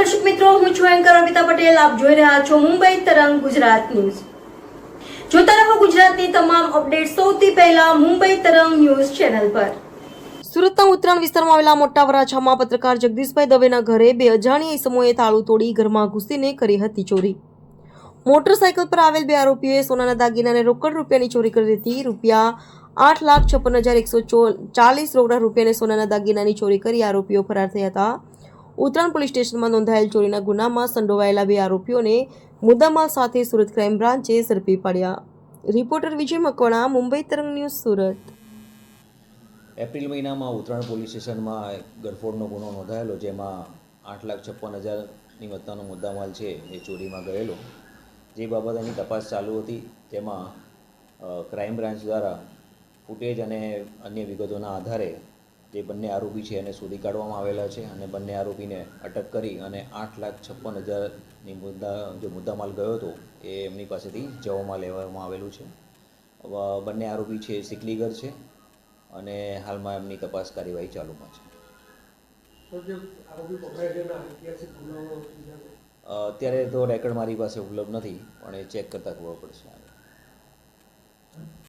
દર્શક મિત્રો, હું છું એન્કર અમિતા પટેલ. આપ જોઈ રહ્યા છો મુંબઈ તરંગ ગુજરાત ન્યૂઝ. જોતા રહો ગુજરાતની તમામ અપડેટ સૌથી પહેલા મુંબઈ તરંગ ન્યૂઝ ચેનલ પર. સુરતના ઉત્તરાયણ વિસ્તારમાં આવેલા મોટા વરાછામાં પત્રકાર જગદીશભાઈ દવેના ઘરે બે અજાણ્યા સમયે તાળું તોડી ઘરમાં ઘૂસીને કરી હતી ચોરી. મોટરસાયકલ પર આવેલ બે આરોપીઓએ સોનાના દાગીનાને રોકડ રૂપિયાની ચોરી કરી હતી રૂપિયા આઠ લાખ છપ્પન હજાર એકસો ચાલીસ રોકડા રૂપિયાને સોનાના દાગીનાની ચોરી કરી આરોપીઓ ફરાર થયા હતા. ઉત્તરાયણ પોલીસ સ્ટેશનમાં નોંધાયેલ ચોરીના ગુનામાં સંડોવાયેલા બે આરોપીઓને મુદ્દામાલ સાથે સુરત ક્રાઇમ બ્રાન્ચે ઝડપી પાડ્યા. રિપોર્ટર વિજય મકવાણા, મુંબઈ તરંગ ન્યૂઝ, સુરત. એપ્રિલ મહિનામાં ઉત્તરાયણ પોલીસ સ્ટેશનમાં ગરફોડનો ગુનો નોંધાયેલો, જેમાં આઠ લાખ છપ્પન હજારની વત્તાનો મુદ્દામાલ છે, એ ચોરીમાં ગયેલો. જે બાબત એની તપાસ ચાલુ હતી, તેમાં ક્રાઇમ બ્રાન્ચ દ્વારા ફૂટેજ અને અન્ય વિગતોના આધારે જે બંને આરોપી છે એને શોધી કાઢવામાં આવેલા છે અને બંને આરોપીને અટક કરી અને આઠ લાખ છપ્પન હજારની મુદ્દા, જે મુદ્દામાલ ગયો હતો, એ એમની પાસેથી જવામાં લેવામાં આવેલું છે. બંને આરોપી છે સિકલીગર છે અને હાલમાં એમની તપાસ કાર્યવાહી ચાલુમાં છે? અત્યારે તો રેકર્ડ મારી પાસે ઉપલબ્ધ નથી પણ એ ચેક કરતાં ખબર પડશે.